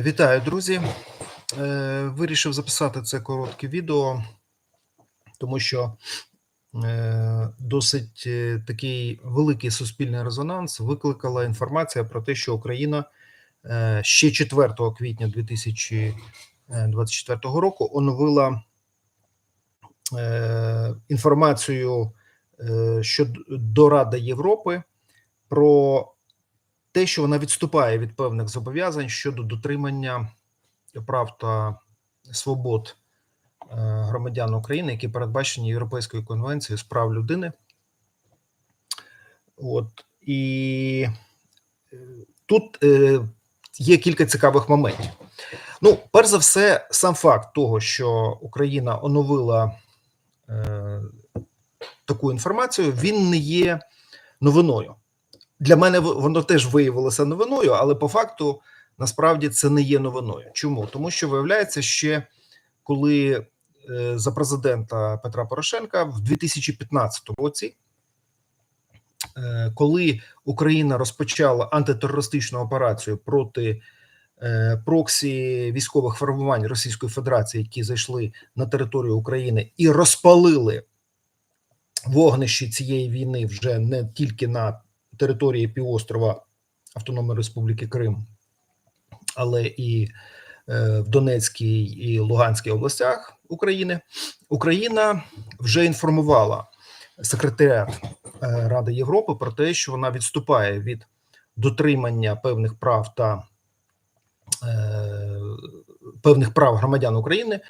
Вітаю, друзі. Е, Вирішив записати це коротке відео, тому що е, досить е, такий великий суспільний резонанс викликала інформація про те, що Україна ще 4 квітня 2024 року оновила інформацію щодо до Ради Європи про те, що вона відступає від певних зобов'язань щодо дотримання прав та свобод е, громадян України, які передбачені Європейською конвенцією з прав людини. От і е, тут е, є кілька цікавих моментів. Ну, перш за все, сам факт того, що Україна оновила е, таку інформацію, він не є новиною. Для мене воно теж виявилося новиною, але по факту насправді це не є новиною. Чому? Тому що виявляється, ще коли е, за президента Петра Порошенка в 2015 році, е, коли Україна розпочала антитерористичну операцію проти е, проксі військових формувань Російської Федерації, які зайшли на територію України і розпалили вогнищі цієї війни вже не тільки на території півострова Автономної Республіки Крим, але і е, в Донецькій і Луганській областях України, Україна вже інформувала секретаріат е, Ради Європи про те, що вона відступає від дотримання певних прав та е, певних прав громадян України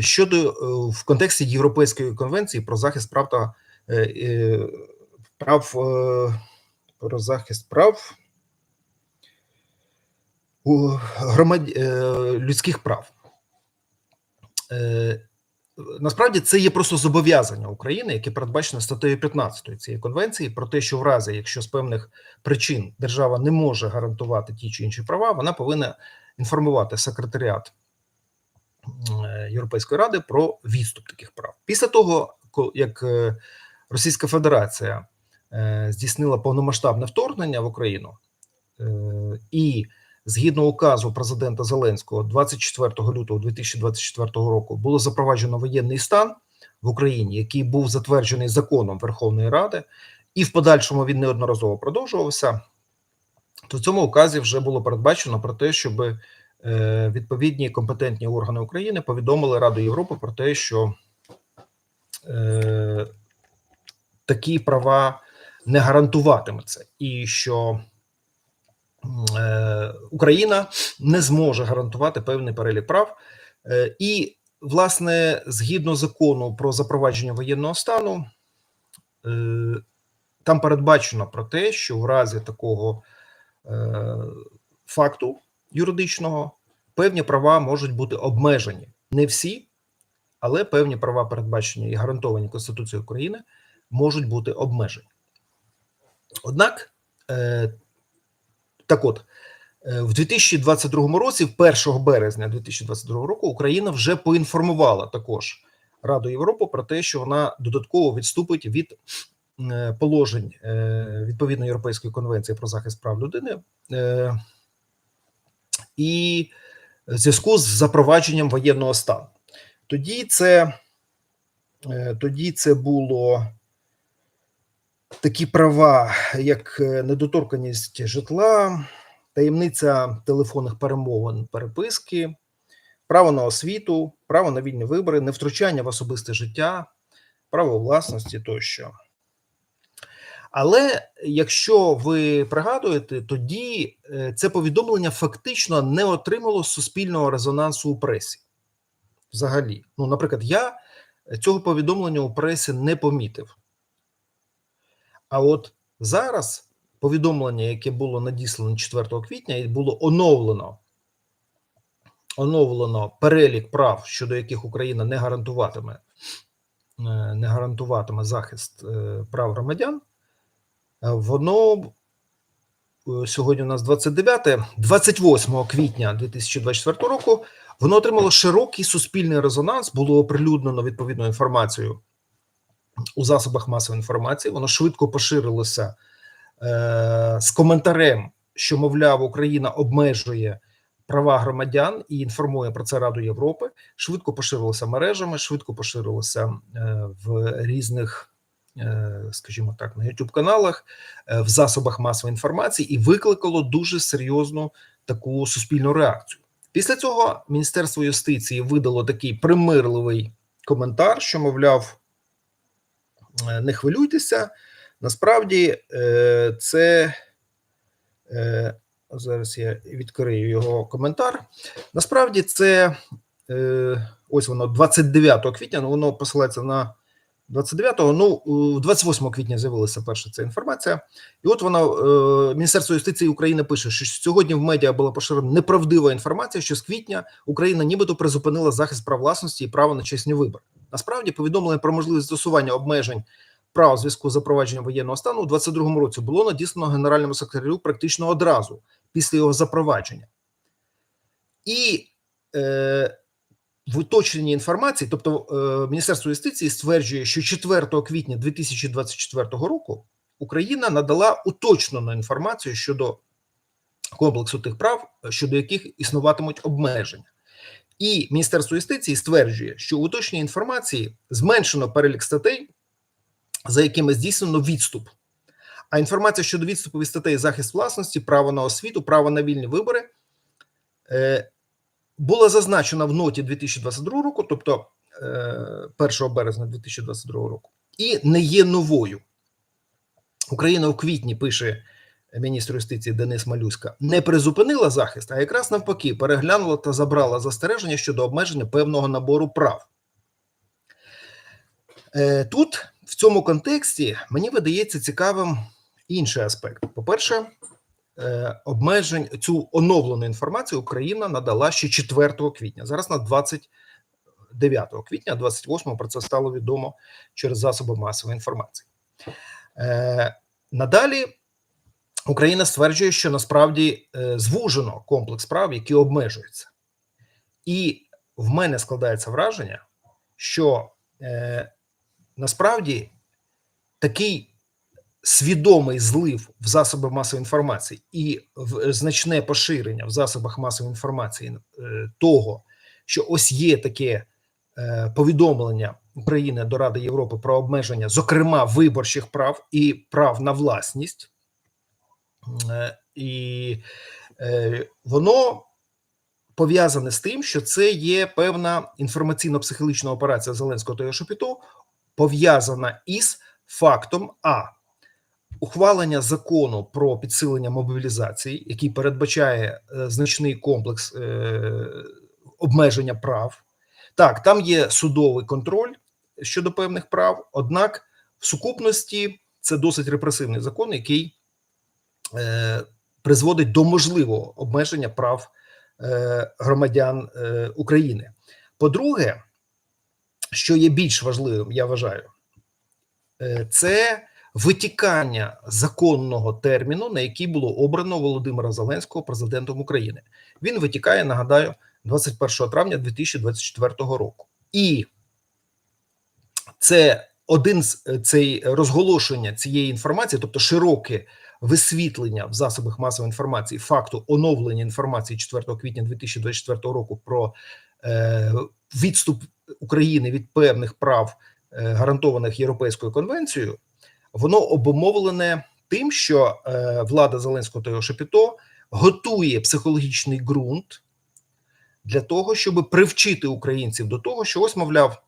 щодо в контексті Європейської конвенції про захист прав та прав про захист прав у громад... е, людських прав. Е, Насправді це є просто зобов'язання України, яке передбачено статтею 15 цієї конвенції, про те, що в разі, якщо з певних причин держава не може гарантувати ті чи інші права, вона повинна інформувати секретаріат е, Європейської ради про відступ таких прав. Після того, як Російська Федерація здійснила повномасштабне вторгнення в Україну, е, і згідно указу президента Зеленського 24 лютого 2024 року було запроваджено воєнний стан в Україні, який був затверджений законом Верховної Ради, і в подальшому він неодноразово продовжувався. То в цьому указі вже було передбачено про те, щоб е, відповідні компетентні органи України повідомили Раду Європи про те, що е, такі права не гарантуватиме це, і що е, Україна не зможе гарантувати певний перелік прав. Е, і, власне, згідно закону про запровадження воєнного стану, е, там передбачено про те, що в разі такого е, факту юридичного певні права можуть бути обмежені. Не всі, але певні права, передбачені і гарантовані Конституцією України, можуть бути обмежені. Однак, е, так от, е, в 2022 році, 1 березня 2022 року, Україна вже поінформувала також Раду Європи про те, що вона додатково відступить від е, положень е, відповідно Європейської конвенції про захист прав людини і в зв'язку з запровадженням воєнного стану. Тоді це, тоді це було такі права, як е, недоторканість житла, таємниця телефонних перемовин, переписки, право на освіту, право на вільні вибори, невтручання в особисте життя, право власності тощо. Але якщо ви пригадуєте, тоді е, це повідомлення фактично не отримало суспільного резонансу у пресі. Взагалі, ну, наприклад, я цього повідомлення у пресі не помітив. А от зараз повідомлення, яке було надіслано 4 квітня, і було оновлено, оновлено перелік прав, щодо яких Україна не гарантуватиме, е, не гарантуватиме захист е, прав громадян. Е, Воно сьогодні у нас 29, 28 квітня 2024 року. Воно отримало широкий суспільний резонанс, було оприлюднено відповідну інформацію у засобах масової інформації. Воно швидко поширилося е, з коментарем, що, мовляв, Україна обмежує права громадян і інформує про це Раду Європи. Швидко поширилося мережами, швидко поширилося е, в різних, е, скажімо так, на youtube каналах, е, в засобах масової інформації і викликало дуже серйозну таку суспільну реакцію. Після цього Міністерство юстиції видало такий примирливий коментар, що мовляв, не хвилюйтеся. Насправді, е, це е, зараз я відкрию його коментар. Насправді, це е, ось воно 29 квітня. Ну воно посилається на 29-го. Ну, у 28 квітня з'явилася перша ця інформація. І от вона е, Міністерство юстиції України пише, що сьогодні в медіа була поширена неправдива інформація, що з квітня Україна нібито призупинила захист прав власності і право на чесні вибори. Насправді, повідомлення про можливість застосування обмежень прав у зв'язку з запровадженням воєнного стану у 22-му році було надіслано генеральному секретарю практично одразу після його запровадження. І е, в уточненні інформації, тобто е, Міністерство юстиції стверджує, що 4 квітня 2024 року Україна надала уточнену інформацію щодо комплексу тих прав, щодо яких існуватимуть обмеження. І Міністерство юстиції стверджує, що у уточненій інформації зменшено перелік статей, за якими здійснено відступ. А інформація щодо відступу від статей захист власності, право на освіту, право на вільні вибори е, була зазначена в ноті 2022 року, тобто е, 1 березня 2022 року, і не є новою. Україна у квітні пише міністр юстиції Денис Малюська, не призупинила захист, а якраз навпаки, переглянула та забрала застереження щодо обмеження певного набору прав. Е, Тут в цьому контексті мені видається цікавим інший аспект. По-перше, е, обмежень цю оновлену інформацію Україна надала ще 4 квітня. Зараз на 29 квітня, 28 про це стало відомо через засоби масової інформації. Е, Надалі Україна стверджує, що насправді е, звужено комплекс прав, які обмежуються, і в мене складається враження, що е, насправді такий свідомий злив в засоби масової інформації і в значне поширення в засобах масової інформації е, того, що ось є таке е, повідомлення України до Ради Європи про обмеження, зокрема виборчих прав і прав на власність, е, і е, воно пов'язане з тим, що це є певна інформаційно-психологічна операція Зеленського та його пов'язана із фактом А. Ухвалення закону про підсилення мобілізації, який передбачає е, значний комплекс е, обмеження прав. Так, там є судовий контроль щодо певних прав, однак в сукупності це досить репресивний закон, який е, призводить до можливого обмеження прав громадян України. По-друге, що є більш важливим, я вважаю, це витікання законного терміну, на який було обрано Володимира Зеленського президентом України. Він витікає, нагадаю, 21 травня 2024 року. І це один з е, цей розголошення цієї інформації, тобто широке висвітлення в засобах масової інформації факту оновлення інформації 4 квітня 2024 року про е, відступ України від певних прав, е, гарантованих Європейською конвенцією, воно обумовлене тим, що е, влада Зеленського та його Шепіто готує психологічний ґрунт для того, щоб привчити українців до того, що ось, мовляв,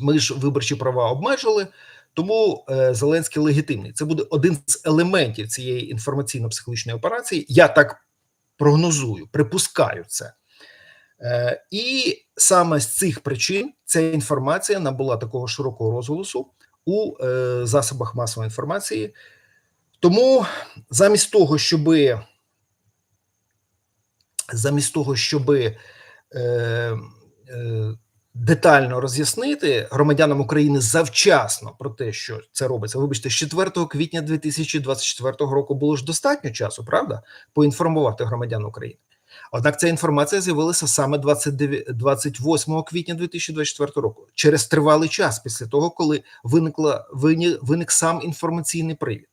ми ж виборчі права обмежили, тому е, Зеленський легітимний. Це буде один з елементів цієї інформаційно-психологічної операції. Я так прогнозую, припускаю це. Е, і саме з цих причин ця інформація набула такого широкого розголосу у е, засобах масової інформації. Тому замість того, щоби замість того, щоб е, е, детально роз'яснити громадянам України завчасно про те, що це робиться. Вибачте, з 4 квітня 2024 року було ж достатньо часу, правда, поінформувати громадян України. Однак ця інформація з'явилася саме 29, 28 квітня 2024 року, через тривалий час після того, коли виникла виник, виник сам інформаційний привід,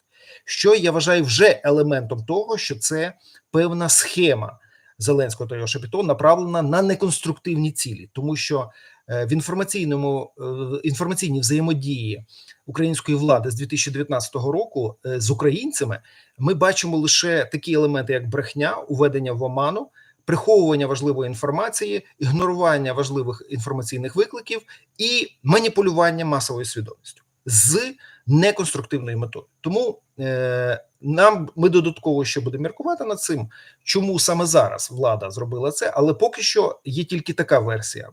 що я вважаю вже елементом того, що це певна схема Зеленського та його Шепіто направлена на неконструктивні цілі, тому що е, в інформаційному е, інформаційній взаємодії української влади з 2019 року е, з українцями ми бачимо лише такі елементи, як брехня, уведення в оману, приховування важливої інформації, ігнорування важливих інформаційних викликів і маніпулювання масовою свідомістю з неконструктивною метою. Тому е, нам ми додатково ще будемо міркувати над цим, чому саме зараз влада зробила це, але поки що є тільки така версія.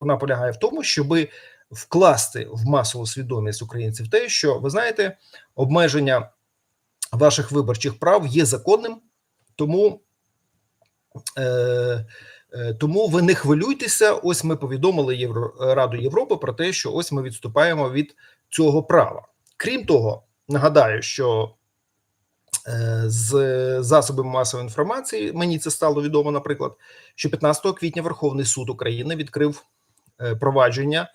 Вона полягає в тому, щоби вкласти в масову свідомість українців те, що ви знаєте, обмеження ваших виборчих прав є законним, тому. Е, е, тому ви не хвилюйтеся. Ось ми повідомили Євро Раду Європи про те, що ось ми відступаємо від цього права. Крім того, нагадаю, що е, з засобами масової інформації мені це стало відомо, наприклад, що 15 квітня Верховний суд України відкрив провадження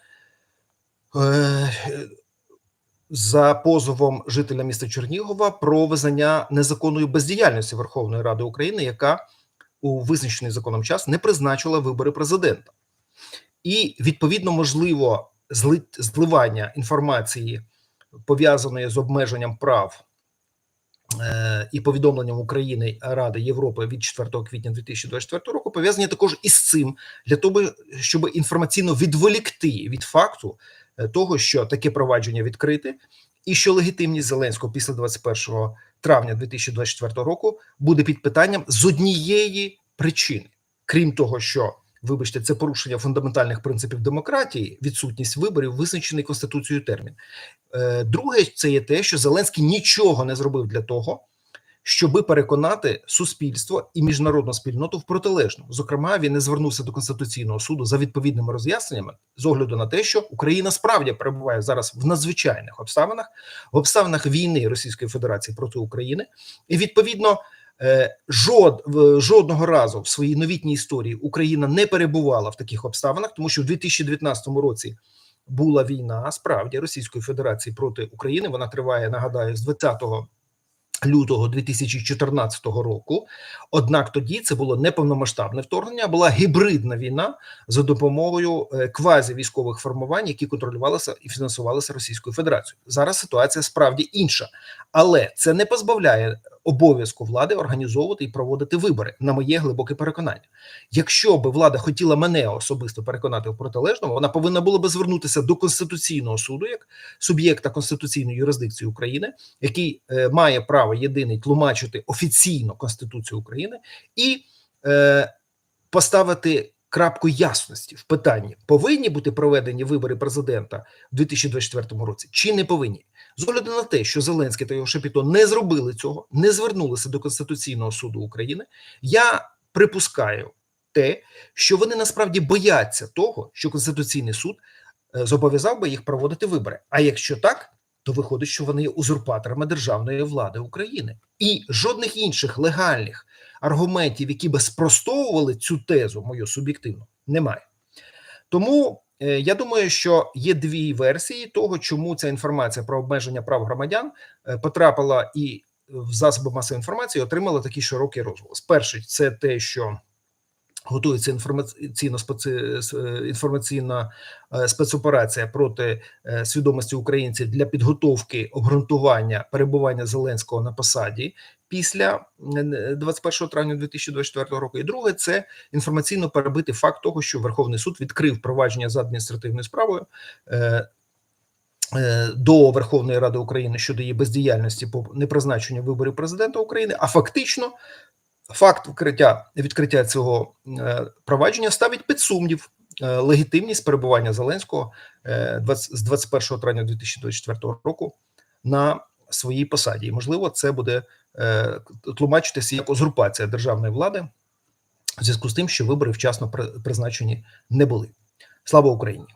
за позовом жителя міста Чернігова про визнання незаконної бездіяльності Верховної Ради України, яка у визначений законом час не призначила вибори президента, і відповідно можливо зливання інформації пов'язаної з обмеженням прав е, і повідомленням України Ради Європи від 4 квітня 2024 року пов'язані також із цим для того, щоб інформаційно відволікти від факту е, того, що таке провадження відкрите, і що легітимність Зеленського після 21 травня 2024 року буде під питанням з однієї причини, крім того, що вибачте, це порушення фундаментальних принципів демократії, відсутність виборів, визначений конституцією термін. Е, друге, це є те, що Зеленський нічого не зробив для того, щоби переконати суспільство і міжнародну спільноту в протилежному. Зокрема, він не звернувся до конституційного суду за відповідними роз'ясненнями з огляду на те, що Україна справді перебуває зараз в надзвичайних обставинах, в обставинах війни Російської Федерації проти України, і відповідно. Е, жод жодного разу в своїй новітній історії Україна не перебувала в таких обставинах, тому що в 2019 році була війна справді Російської Федерації проти України. Вона триває, нагадаю, з 20 лютого 2014 року. Однак тоді це було не повномасштабне вторгнення, була гібридна війна за допомогою е, квазі військових формувань, які контролювалися і фінансувалися Російською Федерацією. Зараз ситуація справді інша, але це не позбавляє обов'язку влади організовувати і проводити вибори. На моє глибоке переконання. Якщо би влада хотіла мене особисто переконати в протилежному, вона повинна була би звернутися до конституційного суду як суб'єкта конституційної юрисдикції України, який е, має право єдиний тлумачити офіційно Конституцію України і е, поставити. Крапку ясності в питанні повинні бути проведені вибори президента в 2024 році, чи не повинні з огляду на те, що Зеленський та його Шепіто не зробили цього, не звернулися до Конституційного суду України. Я припускаю те, що вони насправді бояться того, що Конституційний суд е, зобов'язав би їх проводити вибори. А якщо так, то виходить, що вони є узурпаторами державної влади України і жодних інших легальних аргументів, які би спростовували цю тезу, мою суб'єктивну, немає. Тому я думаю, що є дві версії того, чому ця інформація про обмеження прав громадян е, потрапила і в засоби масової інформації отримала такий широкий розголос. Перший це те, що готується інформаційно інформаційна е, спецоперація проти свідомості українців для підготовки обґрунтування перебування Зеленського на посаді після 21 травня 2024 року. І друге, це інформаційно перебити факт того, що Верховний суд відкрив провадження за адміністративною справою. Е, е, до Верховної Ради України щодо її бездіяльності по непризначенню виборів президента України, а фактично факт відкриття відкриття цього е, провадження ставить під сумнів легітимність перебування Зеленського з 21 травня 2024 року на своїй посаді, і можливо, це буде е, тлумачитися як узурпація державної влади в зв'язку з тим, що вибори вчасно призначені не були. Слава Україні.